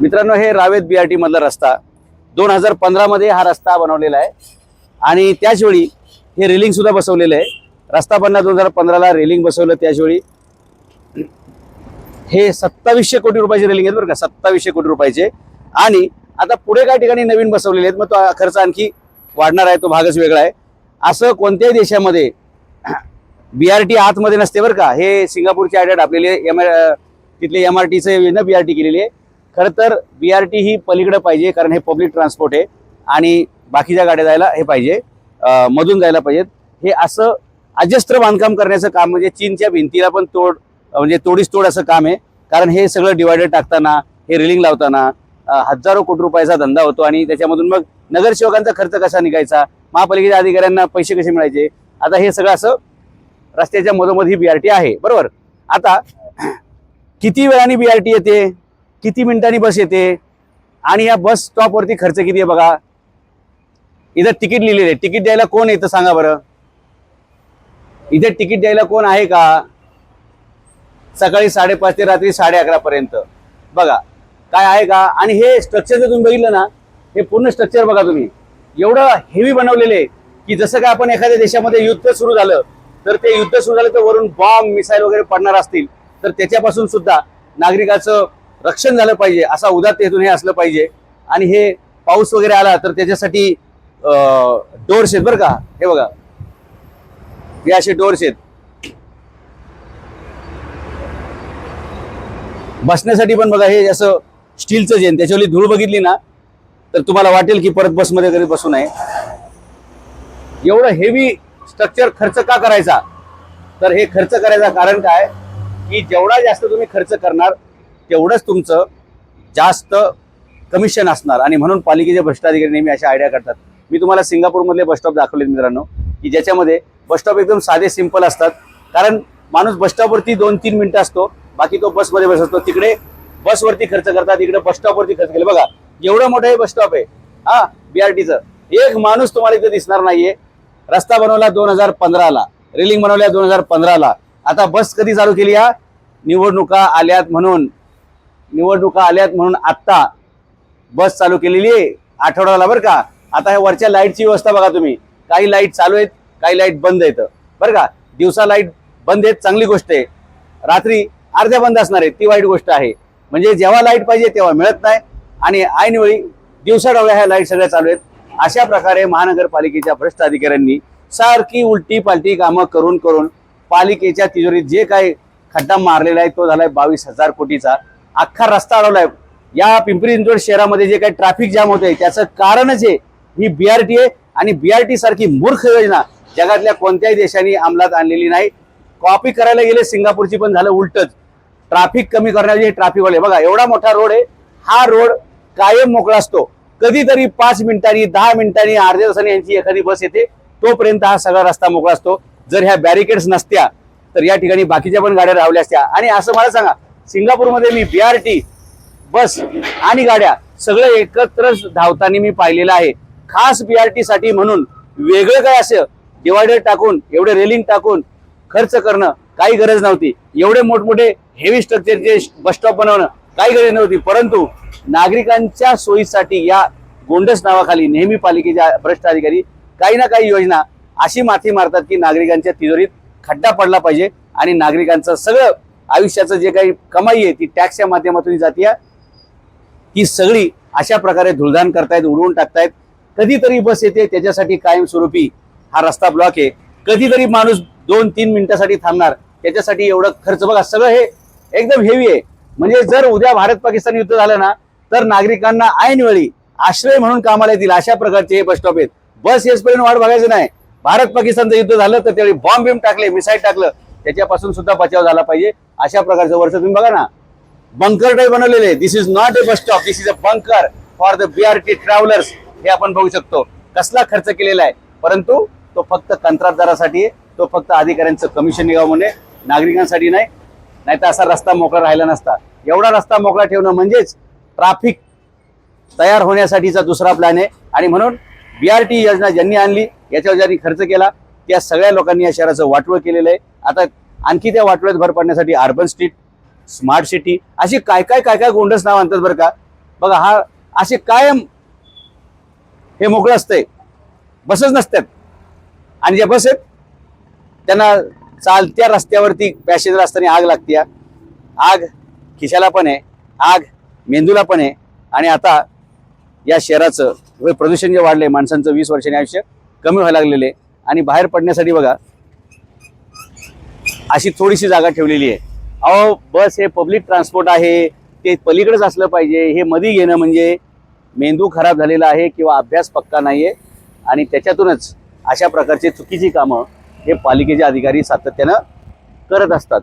मित्रांनो हे रावेत बी R T मधला रस्ता दोन हजार पंधरामध्ये हा रस्ता बनवलेला आहे. आणि त्याचवेळी हे रेलिंगसुद्धा बसवलेलं आहे. रस्ता बनला दोन हजार पंधराला रेलिंग बसवलं त्याचवेळी. हे सत्तावीसशे कोटी रुपयाचे रेलिंग आहेत बरं का सत्तावीसशे कोटी रुपयाचे. आणि आता पुढे काही ठिकाणी नवीन बसवलेले आहेत मग तो खर्च आणखी वाढणार आहे तो भागच वेगळा आहे. असं कोणत्याही देशामध्ये बी आर टी आतमध्ये नसते बरं का. हे सिंगापूरची आयडिया आपलेली एम तिथले एम आर टीचं ना बी आर टी केलेली आहे. खरं तर बी आर टी ही पलीकडे पाहिजे कारण हे पब्लिक ट्रान्सपोर्ट आहे. आणि बाकीच्या गाड्या जायला हे पाहिजे मधून जायला पाहिजेत हे असं अजस्त्र बांधकाम करण्याचं काम म्हणजे चीनच्या भिंतीला पण तोड म्हणजे तोडीस तोड असं काम आहे. कारण हे सगळं डिवायडर टाकताना हे रेलिंग लावताना हजारो कोटी रुपयाचा धंदा होतो आणि त्याच्यामधून मग नगरसेवकांचा खर्च कसा निघायचा? महापालिकेच्या अधिकाऱ्यांना पैसे कसे मिळायचे? आता हे सगळं असं रस्त्याच्या मधोमध ही बीआरटी आहे. बरोबर? आता किती वेळाने बीआरटी येते? किती मिनिटांनी बस येते? आणि या बस स्टॉपवरती खर्च किती आहे बघा? इथं तिकीट लिहिलेलं आहे. तिकीट द्यायला कोण येतं सांगा बरं. इथे तिकीट द्यायला कोण आहे का? सकाळी साडेपाच ते रात्री साडे अकरा पर्यंत. बघा काय आहे का? आणि हे स्ट्रक्चर जर तुम्ही बघितलं ना हे पूर्ण स्ट्रक्चर बघा तुम्ही. एवढं हेवी बनवलेले की जसं काय आपण एखाद्या देशामध्ये युद्ध सुरू झालं तर ते युद्ध सुरू झालं तर वरून बॉम्ब मिसाईल वगैरे पडणार असतील. तर त्याच्यापासून सुद्धा नागरिकाचं रक्षण झालं पाहिजे असा उदात्त हेतून हे असलं पाहिजे. आणि हे पाऊस वगैरे आला तर त्याच्यासाठी डोर्स आहेत बरं का? हे बघा. हे असे डोर्स आहेत बसण्यासाठी पण बघा हे असं स्टीलचं जे त्याच्यावरली धूळ बघितली ना तर तुम्हाला वाटेल की परत बसमध्ये घरी बसू नये. एवढं हेवी स्ट्रक्चर खर्च का करायचा? तर हे खर्च करायचा कारण काय? की जेवढा जास्त तुम्ही खर्च करणार तेवढंच तुमचं जास्त कमिशन असणार. आणि म्हणून पालिकेचे भ्रष्टाधिकारी नेहमी अशा आयडिया करतात. मी तुम्हाला सिंगापूरमधले बसस्टॉप दाखवले मित्रांनो की ज्याच्यामध्ये बसस्टॉप एकदम साधे सिंपल असतात. कारण माणूस बसस्टॉपवरती दोन तीन मिनिटं असतो बाकी तो बसमध्ये बस असतो. तिकडे बसवरती खर्च करतात इकडे बसस्टॉपवरती खर्च केले. बघा एवढं मोठं हे बसस्टॉप आहे. हा बीआरटीचं एक माणूस तुम्हाला इथं दिसणार नाहीये. रस्ता बनवला दोन हजार पंधराला. रेलिंग बनवल्या दोन हजार पंधराला. आता बस कधी चालू केली या? निवडणुका आल्यात म्हणून. निवडणुका आल्यात म्हणून आत्ता बस चालू केलेली आहे. आठवड्याला बरं का? आता ह्या वरच्या लाईटची व्यवस्था बघा तुम्ही. काही लाइट चालू आहेत काही लाइट बंद आहेत. बरं का? दिवसा लाइट बंद आहेत चांगली गोष्ट आहे. रात्री अर्ध्या बंद असणार आहे ती वाईट गोष्ट आहे. म्हणजे जेव्हा लाइट पाहिजे तेव्हा मिळत नाही. आणि ऐनवेळी दिवसा डोळ्या ह्या लाइट सगळ्या चालू आहेत. अशा प्रकारे महानगरपालिकेच्या भ्रष्ट अधिकाऱ्यांनी सारखी उलटी पालटी कामं करून करून पालिकेच्या तिजोरीत जे काही खड्डा मारलेला आहे तो झालाय बावीस हजार कोटीचा. अख्खा रस्ता अडवलाय. या पिंपरी चिंचवड शहरामध्ये जे काही ट्रॅफिक जाम होतंय त्याचं कारणच आहे ही बीआरटी आहे आणि बीआरटी सारखी मूर्ख योजना जगातल्या कोणत्याही देशाने अंमलात आणलेली नाही. कॉपी करायला गेले सिंगापूरची पण झालं उलटच. ट्रॅफिक कमी करण्याचे ट्रॅफिकवाले बघा एवढा मोठा रोड आहे हा रोड कायम मोकळा असतो. कधीतरी पाच मिनिटांनी दहा मिनिटांनी अर्ध्या तासाने यांची एखादी बस येते तोपर्यंत हा सगळा रस्ता मोकळा असतो. जर ह्या बॅरिकेड्स नसत्या तर या ठिकाणी बाकीच्या पण गाड्या रावल्या असत्या. आणि असं मला सांगा सिंगापूरमध्ये मी बीआरटी बस आणि गाड्या सगळं एकत्र धावताना मी पाहिलेलं आहे. खास बीआरटी साठी म्हणून वेगळं काय असं? डिवायडर टाकून एवढे रेलिंग टाकून खर्च करणं काही गरज नव्हती. एवढे मोठमोठे हेवी स्ट्रक्चरचे बस स्टॉप बनवणं काही गरज नव्हती. परंतु नागरिकांच्या सोयीसाठी या गोंडस नावाखाली नेहमी पालिकेच्या भ्रष्ट अधिकारी काही ना काही योजना अशी माथी मारतात की नागरिकांच्या तिजोरीत खड्डा पडला पाहिजे आणि नागरिकांचं सगळं आयुष्याचं जे काही कमाई आहे ती टॅक्सच्या माध्यमातून जाते. ती सगळी अशा प्रकारे धुळधाण करतायत उडवून टाकतायत. कधीतरी बस येते त्याच्यासाठी कायमस्वरूपी हा रस्ता ब्लॉक आहे. कधीतरी माणूस दोन तीन मिनिटासाठी थांबणार. त्याच्यासाठी एवढं खर्च बघा सगळं हे एकदम हेवी आहे. म्हणजे जर उद्या भारत पाकिस्तान युद्ध झालं ना तर नागरिकांना ऐनवेळी आश्रय म्हणून कामाला येतील अशा प्रकारचे हे बस स्टॉप आहेत. बस येसपर्यंत वाट बघायचं नाही. भारत पाकिस्तानचं युद्ध झालं तर त्यावेळी बॉम्ब बिम टाकले मिसाईल टाकलं त्याच्यापासून सुद्धा बचाव झाला पाहिजे. अशा प्रकारचं वर्ष तुम्ही बघा ना. बंकर टाईप बनवलेले this is not a bus stop this is a bunker for the BRT travellers हे आपण बघू शकतो. कसला खर्च केलेला आहे. परंतु तो फक्त कंत्राटदारासाठी तो फक्त अधिकाऱ्यांचं कमिशन निघावं म्हणे. नागरिकांसाठी नाही. नाही तर असा रस्ता मोकळा राहिला नसता. एवढा रस्ता मोकळा ठेवणं म्हणजेच ट्राफिक तयार होण्यासाठीचा दुसरा प्लॅन आहे. आणि म्हणून बीआरटी योजना ज्यांनी आणली याच्यावर ज्यांनी खर्च केला या सगळ्या लोकांनी या शहराचं वाटवं केलेलं आहे. आता आणखी त्या वाटव्यात भर पडण्यासाठी अर्बन स्ट्रीट स्मार्ट सिटी अशी काय काय काय काय गोंडस नाव आणतात बरं का? बघा हा असे कायम हे मोकळं असतंय. बसच नसतात. आणि ज्या बस आहेत त्यांना चालत्या रस्त्यावरती पॅसेंजर असताना आग लागते. आग खिशाला पण आहे आग मेंदूला पण आहे. आणि आता या शहराचं प्रदूषण जे वाढलंय माणसांचं वीस वर्षांनी आयुष्य कमी व्हायला लागलेले आणि बाहेर पडण्यासाठी बघा अशी थोडीशी जागा ठेवलेली आहे. अहो बस हे पब्लिक ट्रान्सपोर्ट आहे ते पलीकडेच असलं पाहिजे. हे मध्ये घेणं म्हणजे मेंदू खराब झालेला आहे किंवा अभ्यास पक्का नाहीये. आणि त्याच्यातूनच अशा प्रकारची चुकीची कामं हे पालिकेचे अधिकारी सातत्यानं करत असतात.